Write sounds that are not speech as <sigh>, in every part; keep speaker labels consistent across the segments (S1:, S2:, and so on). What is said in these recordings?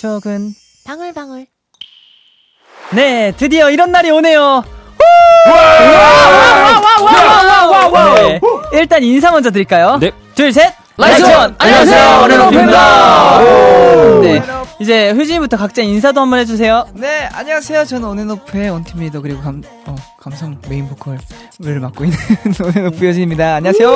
S1: 추억은
S2: 방울방울.
S1: 네 드디어 이런 날이 오네요. 네, 일단 인사 먼저 드릴까요?
S3: 네.
S1: 둘, 셋.
S3: 라이즈원! 안녕하세요,
S1: 오네노프입니다. 네. 이제 효진이부터 각자 인사도 한번 해주세요.
S4: 네, 안녕하세요. 저는 온앤오프의 원팀 리더 그리고 감, 어, 감성 메인 보컬을 맡고 있는 <laughs> 온앤오프 여진입니다. 안녕하세요.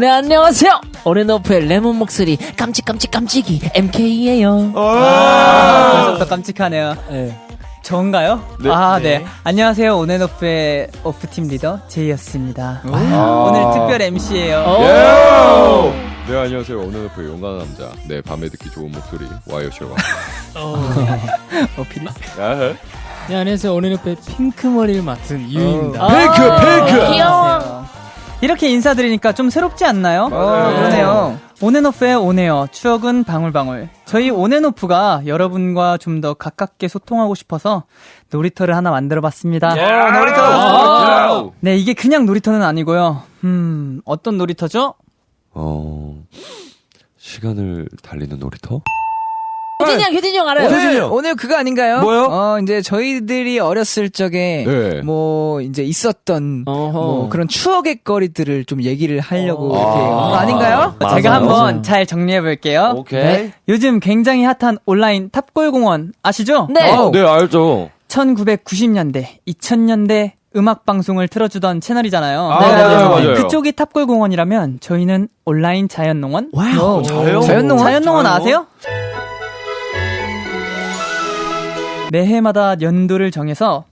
S2: 네, 안녕하세요. 오렌오프의 레몬 목소리, 깜찍깜찍 깜찍이, MK예요
S1: 아, 벌써부터 깜찍하네요.
S2: 네.
S1: 저인가요? 아, 네. 안녕하세요. 온앤오프의 오프팀 리더 제이였습니다.
S5: 아.
S1: 오늘 특별 MC예요.
S5: 예! 네 안녕하세요 오늘의 용감한 남자 네 밤에 듣기 좋은 목소리 와이어쇼가 <laughs>
S1: 어필이?
S5: 야해
S3: 네, 안녕하세요. 오늘 옆에 핑크 머리를 맡은 유입니다.
S5: 핑크 핑크
S1: 귀여워. 이렇게 인사드리니까 좀 새롭지 않나요?
S5: 맞아요.
S4: 그러네요.
S1: 온앤오프의 온에어 추억은 방울방울 저희 온앤오프가 여러분과 좀 더 가깝게 소통하고 싶어서 놀이터를 하나 만들어봤습니다
S4: 어, 놀이터.
S1: 네 이게 그냥 놀이터는 아니고요 음 어떤 놀이터죠?
S5: 어 시간을 달리는 놀이터
S2: 효진이 형, 효진이 형 알아요?
S4: 오늘, 오늘 그거 아닌가요?
S5: 뭐요?
S4: 어, 이제 저희들이 어렸을 적에
S5: 네.
S4: 뭐 이제 있었던
S2: 어허.
S4: 뭐 그런 추억의 거리들을 좀 얘기를 하려고
S2: 어.
S4: 이렇게
S5: 아.
S4: 한거 아닌가요?
S1: 제가
S5: 맞아요.
S1: 한번 잘 정리해 볼게요
S5: 오케이
S1: 요즘 굉장히 핫한 온라인 탑골 공원 아시죠?
S2: 네.
S4: 어.
S5: 네 알죠
S1: 1990년대 2000년대 음악 방송을 틀어주던 채널이잖아요
S5: 아,
S2: 네, 맞아요,
S5: 맞아요.
S1: 그쪽이 탑골 공원이라면 저희는 온라인 자연농원
S2: 와우.
S5: 자연-
S4: 자연농원?
S1: 자연농원 아세요? 매해마다 연도를 정해서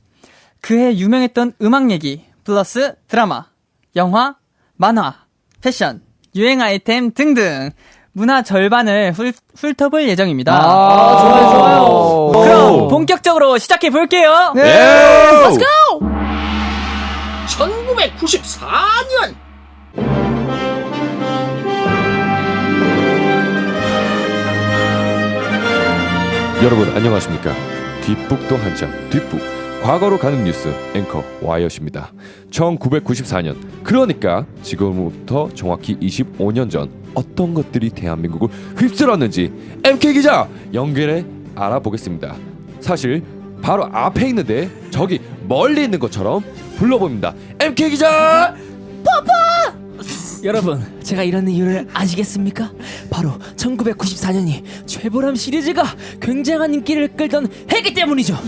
S1: 그해 유명했던 음악 얘기 플러스 드라마, 영화, 만화, 패션, 유행 아이템 등등 문화 절반을 훑, 훑어볼 예정입니다.
S4: 아, 좋아요, 좋아요.
S1: 그럼 본격적으로 시작해 볼게요.
S4: 네.
S5: Let's
S6: 1994년
S5: 여러분 안녕하십니까 뒷북도 한참 뒷북. 과거로 가는 뉴스 앵커 와이엇입니다. 1994년 그러니까 지금부터 정확히 25년 전 어떤 것들이 대한민국을 휩쓸었는지 MK 기자 연결해 알아보겠습니다. 사실 바로 앞에 있는데 저기 멀리 있는 것처럼 불러봅니다. MK 기자
S2: 여러분, 제가 이런 이유를 아시겠습니까? 바로 1994년이 최보람 시리즈가 굉장한 인기를 끌던 해기 때문이죠.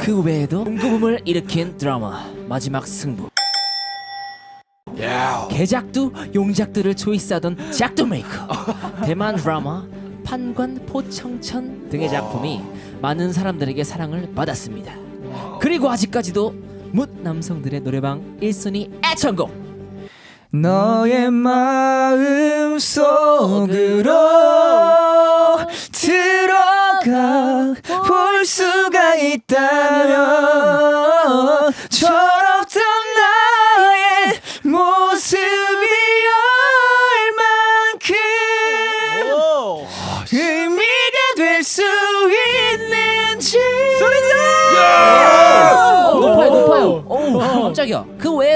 S2: 그 외에도 공구붐을 일으킨 드라마 마지막 승부. 개작두, 용작두를 초이스하던 작두 메이커. <laughs> 대만 드라마 판관 포청천 등의 작품이 많은 사람들에게 사랑을 받았습니다. 그리고 아직까지도 묻 남성들의 노래방 1순위 애창곡
S4: 너의 마음 속으로 들어가 볼 수가 있다면 철없던 나의 모습이 얼만큼 의미가 될 수 있는지.
S2: 어, 높아요, 높아요. 오, 깜짝이야.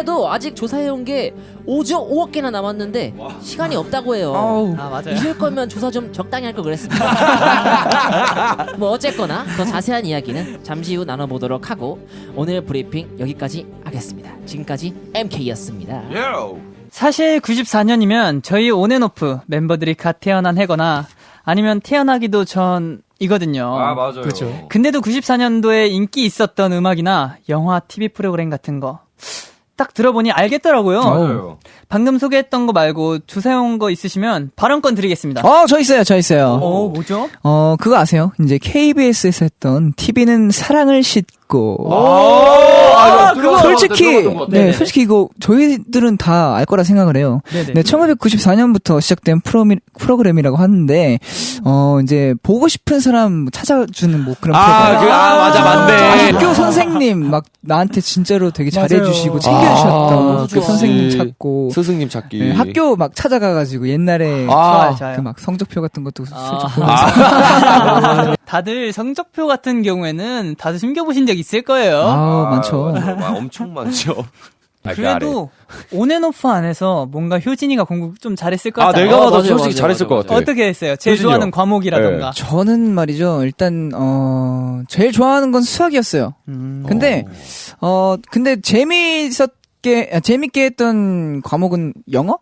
S2: 그 외에도 아직 조사해온 게 5조 5억 개나 남았는데 시간이 없다고 해요.
S4: 어우.
S1: 아 맞아요.
S2: 이럴 거면 조사 좀 적당히 할 걸 그랬습니다. <laughs> 뭐 어쨌거나 더 자세한 이야기는 잠시 후 나눠보도록 하고 오늘 브리핑 여기까지 하겠습니다. 지금까지 MK였습니다.
S1: 사실 94년이면 저희 온앤오프 멤버들이 갓 태어난 해거나 아니면 태어나기도 전 이거든요.
S5: 맞아요 그렇죠
S1: 근데도 94년도에 인기 있었던 음악이나 영화, TV 프로그램 같은 거. 딱 들어보니 알겠더라고요.
S5: 맞아요
S1: 방금 소개했던 거 말고 조사용 거 있으시면 발언권 드리겠습니다.
S4: 어, 저 있어요, 저 있어요.
S1: 어, 뭐죠?
S4: 어, 그거 아세요? 이제 KBS에서 했던 TV는 사랑을 싣 고.
S5: 아,
S4: 그거 솔직히, 네, 솔직히 이거 저희들은 다 알 거라 생각을 해요.
S1: 네네.
S4: 네, 1994년부터 시작된 프로미, 프로그램이라고 하는데, 어, 이제 보고 싶은 사람 찾아주는 뭐 그런
S5: 아,
S4: 프로그램.
S5: 그, 아, 맞아, 맞네.
S4: 학교 선생님 막 나한테 진짜로 되게 잘해주시고
S5: 아,
S4: 챙겨주셨던 그
S5: 그치.
S4: 선생님 찾고.
S5: 스승님 찾기
S4: 네, 학교 막 찾아가가지고 옛날에
S5: 아.
S4: 그 막 성적표 같은 것도
S1: 아.
S4: 슬쩍 보면서 <laughs>
S1: 다들 성적표 같은 경우에는 다들 숨겨보신 적 있을 거예요.
S4: 아, 많죠.
S5: 엄청 많죠 <laughs> 아, 그 아래.
S1: 그래도 온앤오프 안에서 뭔가 효진이가 공부 좀 잘했을
S5: 것아
S1: 같아요.
S5: 내가
S2: 어,
S5: 봐도 솔직히
S2: 맞아요,
S5: 잘했을
S2: 맞아요,
S5: 것 같아.
S1: 어떻게 했어요? 제일
S5: 효진이요?
S1: 좋아하는 과목이라던가.
S4: 저는 말이죠. 일단 어 제일 좋아하는 건 수학이었어요.
S1: 음.
S4: 근데 어 근데 재미있었게 아, 재밌게 했던 과목은 영어?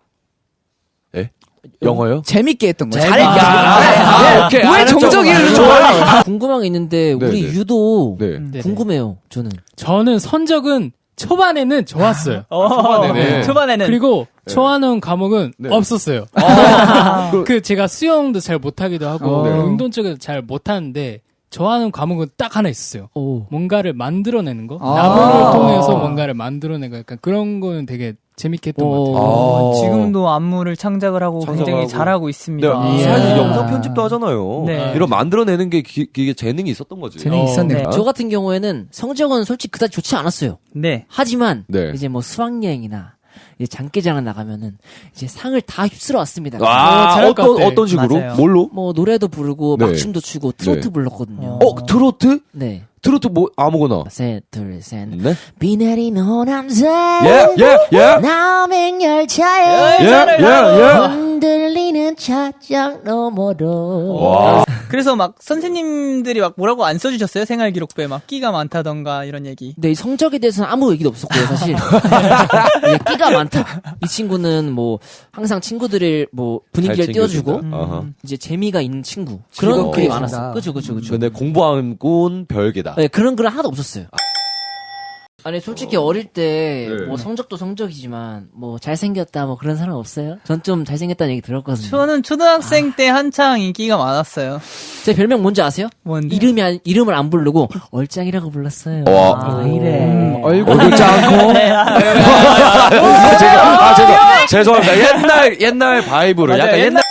S5: 영어요?
S4: 재밌게 했던 거예요. 잘했-
S5: 아, 오케이.
S4: 왜
S5: 알았죠.
S4: 정적이를
S5: 좋아요.
S2: 궁금한 게 있는데
S5: 네,
S2: 우리
S5: 네.
S2: 유도
S5: 네.
S3: 네네.
S2: 궁금해요. 저는.
S3: 저는 선적은 초반에는 좋았어요.
S5: 초반에는.
S1: 초반에는
S3: 그리고 좋아하는 과목은
S5: 네.
S3: 없었어요.
S5: 아, <laughs> 그-
S3: 그 제가 수영도 잘 못하기도 하고
S4: 네.
S3: 운동 쪽에서 잘 못하는데 좋아하는 과목은 딱 하나 있었어요.
S2: 오.
S3: 뭔가를 만들어내는 거,
S4: 아.
S3: 나무를 통해서 뭔가를 만들어내는 거, 약간 그런 거는 되게 재밌게 했던 것 같아요.
S1: 어,
S5: 아.
S1: 지금도 안무를 창작을 하고
S5: 창작을
S1: 굉장히
S5: 하고.
S1: 잘하고 있습니다.
S5: 네,
S4: 이야.
S5: 사실 영상 편집도 하잖아요.
S1: 네.
S5: 이런 만들어내는 게 기, 이게 재능이 있었던 거지.
S4: 재능이
S3: 어,
S4: 있었네요.
S1: 네.
S2: 저 같은 경우에는 성적은 솔직히 그다지 좋지 않았어요.
S1: 네.
S2: 하지만
S5: 네.
S2: 이제 뭐 수학여행이나 이제 장기자랑 나가면은 이제 상을 다 휩쓸어 왔습니다.
S5: 아,
S3: 어,
S5: 어떤. 어떤 식으로?
S1: 맞아요.
S5: 뭘로?
S2: 뭐 노래도 부르고
S5: 네.
S2: 막춤도 추고 트로트
S5: 네.
S2: 불렀거든요.
S5: 어, 트로트?
S2: 네.
S5: 트로트 뭐 아무거나.
S2: 셋, 둘, 셋.
S5: 네.
S2: 비 내리는 호남산
S5: 예, 예, 예.
S2: 남행 열차에
S5: 예, 예, 예.
S2: 흔들리는 차장 너머로
S5: 와.
S1: 그래서 막 선생님들이 막 뭐라고 안 써주셨어요? 생활 기록부에 막 끼가 많다던가 이런 얘기.
S2: 근데 이 성적에 대해서는 아무 얘기도 없었고요, 사실. <laughs> 예, 끼가 많다. 이 친구는 뭐 항상 친구들을 뭐 분위기를
S5: 잘
S2: 띄워주고
S5: 챙겨준다. 아하.
S2: 이제 재미가 있는 친구 그런 글이. 많았어. 그죠, 그죠, 그죠.
S5: 근데 공부하는 건 별개다.
S2: 네, 그런 글은 하나도 없었어요. 아 니 솔직히 어 릴 때
S5: 네.
S2: 뭐 성적도 성적이지만 뭐 잘생겼다 뭐 그런 사람 없어요? 전 좀 잘생겼다는 얘기 들었거든요.
S1: 저는 초등학생 때 한창 인기가 많았어요.
S2: 제 별명 뭔지 아세요?
S1: 뭔데?
S2: 이름이 안- 이름을 안 부르고 얼짱이라고 불렀어요.
S5: 와.
S2: 아, 이래.
S4: 음, 얼굴. <laughs>
S5: 아, 죄송, 죄송합니다. 옛날, 옛날 바이브로.
S1: 맞아요.
S5: 약간 옛날.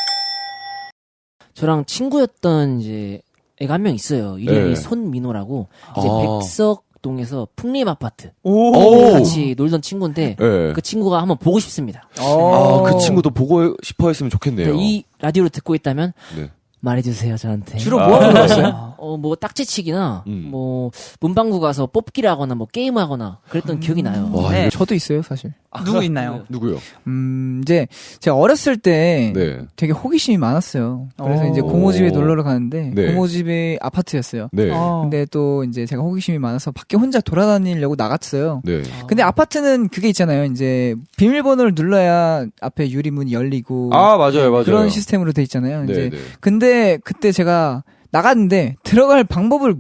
S2: 저랑 친구였던 이제 애가 한 명 있어요. 이름이
S5: 네.
S2: 손민호라고 이제
S5: 아.
S2: 백석 동에서 풍림 아파트
S5: 오.
S2: 같이 놀던 친구인데
S5: 예.
S2: 그 친구가 한번 보고 싶습니다.
S5: 아, 그 친구도 보고 싶어 했으면 좋겠네요.
S2: 근데 이 라디오를 듣고 있다면
S5: 네.
S2: 말해주세요 저한테.
S4: 주로
S5: 아.
S4: 뭐 하고 놀았어요?
S2: 어, 뭐, 딱지치기나,
S5: 음.
S2: 뭐, 문방구 가서 뽑기를 하거나, 뭐, 게임하거나, 그랬던 기억이 나요.
S5: 와,
S1: 네.
S4: 저도 있어요, 사실.
S1: 누구 있나요?
S5: 누구요?
S4: 음, 이제 제가 어렸을 때
S5: 네.
S4: 되게 호기심이 많았어요. 그래서
S1: 오.
S4: 이제 고모집에 놀러 가는데
S5: 네.
S4: 고모집이 아파트였어요.
S5: 네.
S1: 어.
S4: 근데 또 이제 제가 호기심이 많아서 밖에 혼자 돌아다니려고 나갔어요.
S5: 네.
S4: 근데 아파트는 그게 있잖아요. 이제 비밀번호를 눌러야 앞에 유리문이 열리고
S5: 아, 맞아요, 맞아요.
S4: 그런 시스템으로 돼 있잖아요.
S5: 네,
S4: 이제
S5: 네.
S4: 근데 그때 제가 나갔는데 들어갈 방법을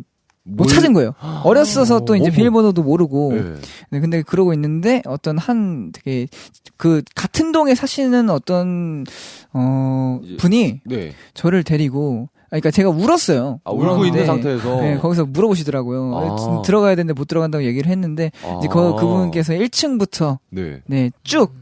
S4: 못
S5: 뭘-
S4: 찾은 거예요. 어렸어서 또 이제. 비밀번호도 모르고.
S5: 네.
S4: 네, 근데 그러고 있는데 어떤 한 되게 그 같은 동에 사시는 어떤 어 분이
S5: 네.
S4: 저를 데리고 아, 그러니까 제가 울었어요.
S5: 아, 울고 있는 상태에서.
S4: 네, 거기서 물어보시더라고요.
S5: 아.
S4: 지금 들어가야 되는데 못 들어간다고 얘기를 했는데 이제 그
S5: 아.
S4: 그분께서 1층부터
S5: 네.
S4: 네, 쭉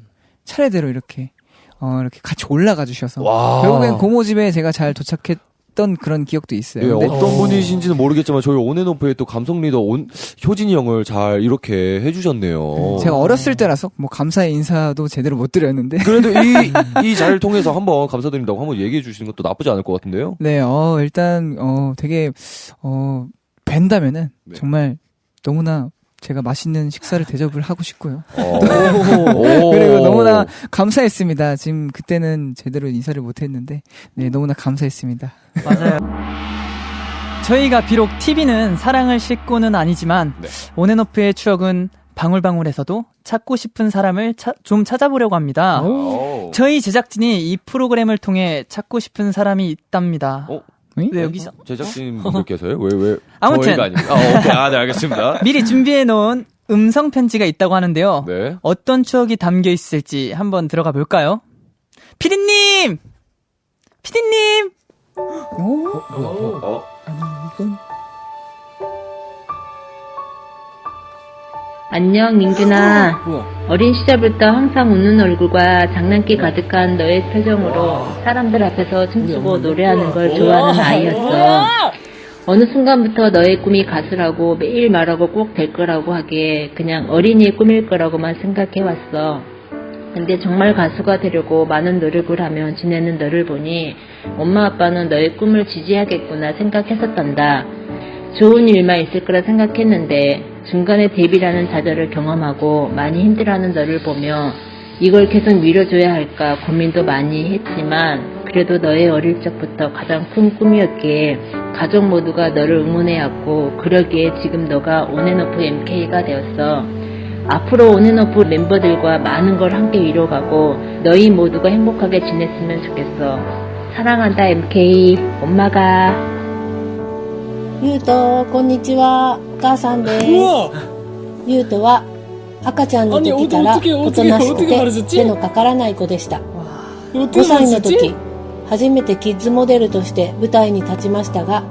S4: 차례대로 이렇게 어 이렇게 같이 올라가 주셔서
S5: 와.
S4: 결국엔 고모 집에 제가 잘 도착했 던 그런 기억도 있어요.
S5: 네,
S4: 근데
S5: 어떤 분이신지는 모르겠지만 저희 온앤오프의 또 감성 리더 온 효진이 형을 잘 이렇게 해주셨네요.
S4: 제가 어렸을 때라서 뭐 감사의 인사도 제대로 못 드렸는데
S5: 그래도 이 <laughs> 이 자리를 통해서 한번 감사드린다고 한번 얘기해 주시는 것도 나쁘지 않을 것 같은데요.
S4: 네, 어, 일단, 어, 되게, 어, 뵌다면은,
S5: 네.
S4: 정말, 너무나 제가 맛있는 식사를 대접을 하고 싶고요.
S5: 어. <laughs>
S4: 그리고 너무나 감사했습니다. 지금 그때는 제대로 인사를 못 했는데, 네, 너무나 감사했습니다.
S1: 맞아요. 저희가 비록 TV는 사랑을 싣고는 아니지만
S5: 네.
S1: 온앤오프의 추억은 방울방울에서도 찾고 싶은 사람을 차- 좀 찾아보려고 합니다.
S5: 오.
S1: 저희 제작진이 이 프로그램을 통해 찾고 싶은 사람이 있답니다.
S5: 어?
S1: 왜 여기서
S5: 제작진 분들께서요? 왜 왜? <laughs>
S1: 아무튼.
S5: 아, 오케이. 아, 네, 알겠습니다. <laughs>
S1: 미리 준비해 놓은 음성 편지가 있다고 하는데요.
S5: 네.
S1: 어떤 추억이 담겨 있을지 한번 들어가 볼까요? 피디님! 피디님!
S5: 어?
S7: 안녕, 민균아. 어린 시절부터 항상 웃는 얼굴과 장난기 가득한 너의 표정으로 사람들 앞에서 춤추고 노래하는 걸 좋아하는 아이였어. 어느 순간부터 너의 꿈이 가수라고 매일 말하고 꼭 될 거라고 하기에 그냥 어린이의 꿈일 거라고만 생각해왔어. 근데 정말 가수가 되려고 많은 노력을 하며 지내는 너를 보니 엄마 아빠는 너의 꿈을 지지하겠구나 생각했었단다. 좋은 일만 있을 거라 생각했는데 중간에 데뷔라는 좌절을 경험하고 많이 힘들어하는 너를 보며 이걸 계속 밀어줘야 할까 고민도 많이 했지만 그래도 너의 어릴 적부터 가장 큰 꿈이었기에 가족 모두가 너를 응원해왔고 그러기에 지금 너가 온앤오프 MK가 되었어. 앞으로 온앤오프 멤버들과 많은 걸 함께 이뤄가고 너희 모두가 행복하게 지냈으면 좋겠어. 사랑한다 MK 엄마가
S8: ゆうと、こんにちは。 お母さんです。ゆうとは、赤ちゃんの時から、おとなしくて、手のかからない子でした。5歳の時、初めてキッズモデルとして舞台に立ちましたが、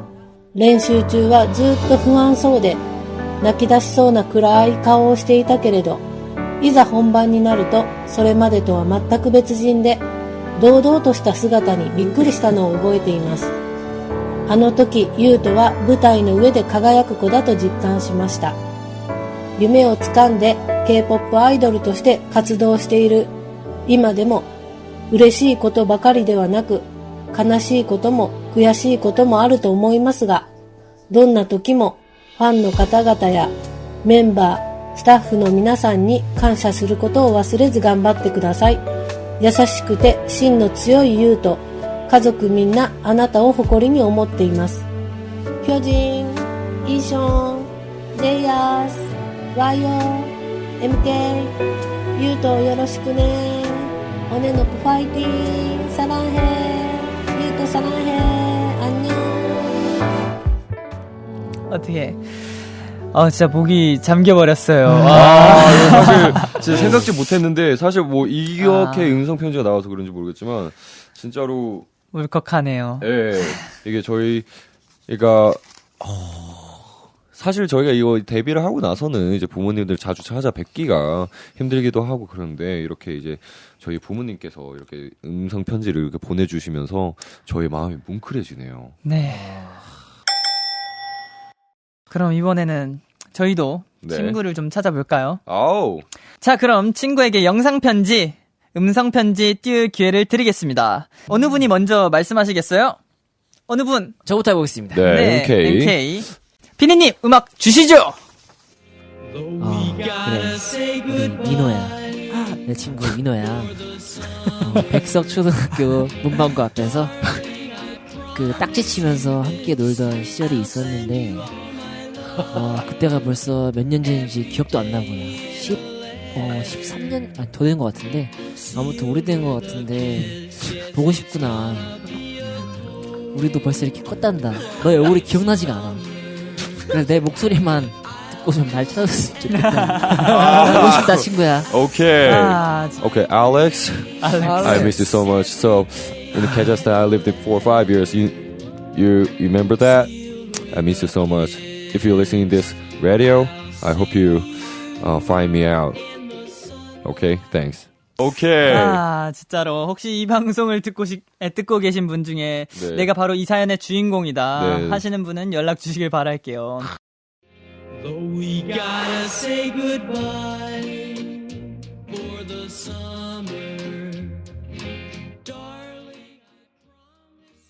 S8: 練習中はずっと不安そうで、泣き出しそうな暗い顔をしていたけれど、いざ本番になると、それまでとは全く別人で、堂々とした姿にびっくりしたのを覚えています。あの時、ユウトは舞台の上で輝く子だと実感しました。夢をつかんで K-POP アイドルとして活動している今でも嬉しいことばかりではなく悲しいことも悔しいこともあると思いますがどんな時もファンの方々やメンバー、スタッフの皆さんに感謝することを忘れず頑張ってください。優しくて芯の強い優と 家族みんなあなたを誇りに思っています。표진이션제야스와요 MK 유도よろしくね언니노프파이팅사랑해유도사랑해안녕
S1: 어떻게? 아 진짜 목이 잠겨버렸어요. 음.
S5: 아, 아 사실 진짜 생각지 못했는데 사실 뭐 이렇게
S1: 아.
S5: 음성 편지가 나와서 그런지 모르겠지만 진짜로
S1: 울컥하네요.
S5: 예 이게 저희 그러니까 어, 사실 저희가 이거 데뷔를 하고 나서는 이제 부모님들 자주 찾아뵙기가 힘들기도 하고 그런데 이렇게 이제 저희 부모님께서 이렇게 음성 편지를 이렇게 보내주시면서 저희 마음이 뭉클해지네요.
S1: 네. 그럼 이번에는 저희도
S5: 네.
S1: 친구를 좀 찾아볼까요?
S5: 아우
S1: 자, 그럼 친구에게 영상 편지, 음성 편지 띄울 기회를 드리겠습니다. 어느 분이 먼저 말씀하시겠어요? 어느 분?
S2: 저부터 해보겠습니다.
S5: 네, NK.
S1: NK. 피디님, 음악 주시죠!
S2: 어, 그래. 우리 민호야. 내 친구 민호야. 어, 백석 초등학교 문방구 앞에서 그 딱지 치면서 함께 놀던 시절이 있었는데, 어, 그때가 벌써 몇 년 전인지 기억도 안 나고요. 10, 어, 13년? 아니, 더된 것 같은데, 아무튼 오래된 것 같은데, 보고 싶구나. 음, 우리도 벌써 이렇게 컸단다. 너의 얼굴이 기억나지가 않아. 그래서 내 목소리만 듣고 좀 날 찾았으면 좋겠다. 보고 싶다, 친구야.
S5: 오케이
S1: 아,
S5: 오케이 Alex. I miss you so much. So in the Kazakhstan, I lived it for five years. You, you remember that? I miss you so much. If you're listening this radio, I hope you uh, find me out. Okay, thanks. Okay.
S1: 아, 진짜로. 혹시 이 방송을 듣고, 시, 에, 듣고 계신 분 중에
S5: 네.
S1: 내가 바로 이 사연의 주인공이다
S5: 네.
S1: 하시는 분은 연락 주시길 바랄게요.